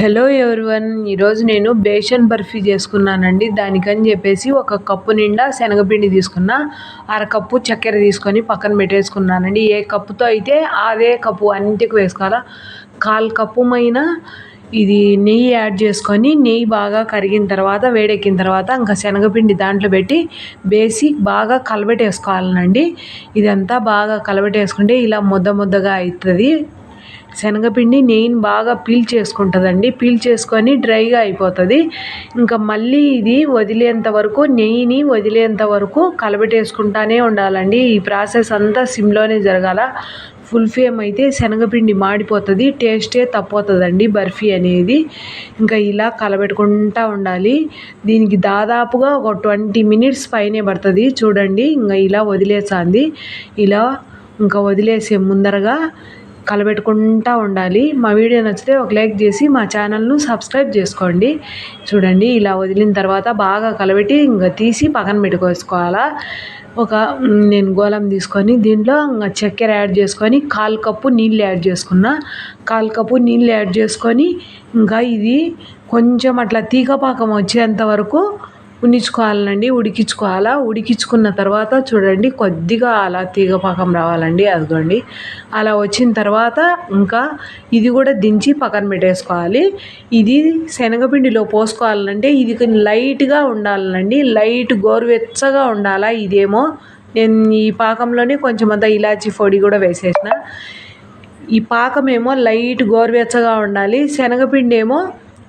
Hello everyone ఈరోజు నేను basin barfi చేసుకున్నానండి. దానికని చెప్పేసి ఒక కప్పు నిండా శనగపిండి తీసుకున్న అరకప్పు చక్కెర తీసుకొని పక్కన పెట్టేసుకున్నానండి. ఏ కప్పుతో అయితే అదే కప్పు అన్నిటికి వేసుకోవాలా. కాల్ కప్పు మైన ఇది నెయ్యి యాడ్ చేసుకొని నెయ్యి బాగా కరిగిన తర్వాత వేడెక్కిన తర్వాత ఇంకా శనగపిండి దాంట్లో పెట్టి బేసి బాగా కలబెట్టేసుకోవాలనండి. ఇదంతా బాగా కలబెట్టేసుకుంటే ఇలా ముద్ద ముద్దగా అవుతుంది శనగపిండి నెయ్యిని బాగా పీల్ చేసుకుంటుందండి. పీల్ చేసుకొని డ్రైగా అయిపోతుంది. ఇంకా మళ్ళీ ఇది వదిలేంత వరకు నెయ్యిని వదిలేంత వరకు కలబెట్టేసుకుంటానే ఉండాలండి. ఈ ప్రాసెస్ అంతా సిమ్లోనే జరగాల. ఫుల్ ఫేమ్ అయితే శనగపిండి మాడిపోతుంది టేస్టే తప్పవుతుందండి బర్ఫీ అనేది. ఇంకా ఇలా కలబెట్టుకుంటూ ఉండాలి. దీనికి దాదాపుగా ఒక ట్వంటీ మినిట్స్ పైనే పడుతుంది. చూడండి ఇంకా ఇలా వదిలేసాంది. ఇలా ఇంకా వదిలేసే ముందరగా కలబెట్టుకుంటూ ఉండాలి. మా వీడియో నచ్చితే ఒక లైక్ చేసి మా ఛానల్ను సబ్స్క్రైబ్ చేసుకోండి. చూడండి ఇలా వదిలిన తర్వాత బాగా కలబెట్టి ఇంకా తీసి పక్కన పెట్టుకోసుకోవాలా? ఒక నేను గోళం తీసుకొని దీంట్లో ఇంకా చక్కెర యాడ్ చేసుకొని కాల్ కప్పు నీళ్ళు యాడ్ చేసుకున్న. కాల్ కప్పు నీళ్ళు యాడ్ చేసుకొని ఇంకా ఇది కొంచెం అట్లా తీగపాకం వచ్చేంత వరకు ఉనిచుకోవాలండి ఉడికించుకోవాలా? ఉడికించుకున్న తర్వాత చూడండి కొద్దిగా అలా తీగ పాకం రావాలండి అదిగోండి. అలా వచ్చిన తర్వాత ఇంకా ఇది కూడా దించి పక్కన పెట్టేసుకోవాలి. ఇది శనగపిండిలో పోసుకోవాలంటే ఇది లైట్గా ఉండాలండి లైట్ గోరువెచ్చగా ఉండాలా ఇదేమో. నేను ఈ పాకంలోనే కొంచెం అంతా ఇలాచీ పొడి కూడా వేసేసిన. ఈ పాకం ఏమో లైట్ గోరువెచ్చగా ఉండాలి శనగపిండి ఏమో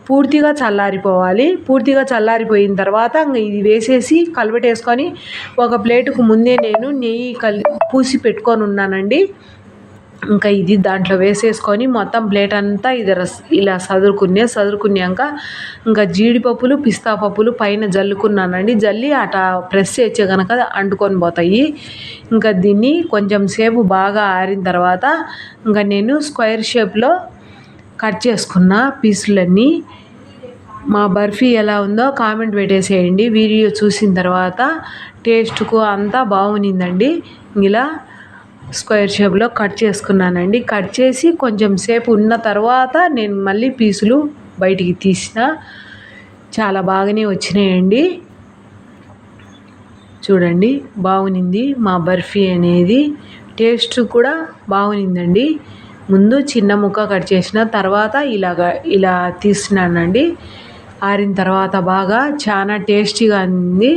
పూర్తిగా చల్లారిపోవాలి. పూర్తిగా చల్లారిపోయిన తర్వాత ఇది వేసేసి కలబెట్టేసుకొని ఒక ప్లేటుకు ముందే నేను నెయ్యి కలి పూసి పెట్టుకొని ఉన్నానండి. ఇంకా ఇది దాంట్లో వేసేసుకొని మొత్తం ప్లేట్ అంతా ఇది రస్ ఇలా సదురుకునే సదురుకున్నాక ఇంకా జీడిపప్పులు పిస్తా పప్పులు పైన జల్లుకున్నానండి. జల్లి అట ప్రెస్ చేసే కనుక అంటుకొని పోతాయి. ఇంకా దీన్ని కొంచెం సేపు బాగా ఆరిన తర్వాత ఇంకా నేను స్క్వేర్ షేప్లో కట్ చేసుకున్న పీసులన్నీ. మా బర్ఫీ ఎలా ఉందో కామెంట్ పెట్టేసేయండి. వీడియో చూసిన తర్వాత టేస్ట్కు అంతా బాగునిందండి. ఇలా స్క్వేర్ షేప్లో కట్ చేసుకున్నానండి. కట్ చేసి కొంచెం సేపు ఉన్న తర్వాత నేను మళ్ళీ పీసులు బయటికి తీసిన. చాలా బాగానే వచ్చినాయండి. చూడండి బాగునింది మా బర్ఫీ అనేది. టేస్ట్ కూడా బాగునిందండి. ముందు చిన్న ముక్క కట్ చేసిన తర్వాత ఇలాగ ఇలా తీసినానండి. ఆరిన తర్వాత బాగా చాలా టేస్టీగా ఉంది.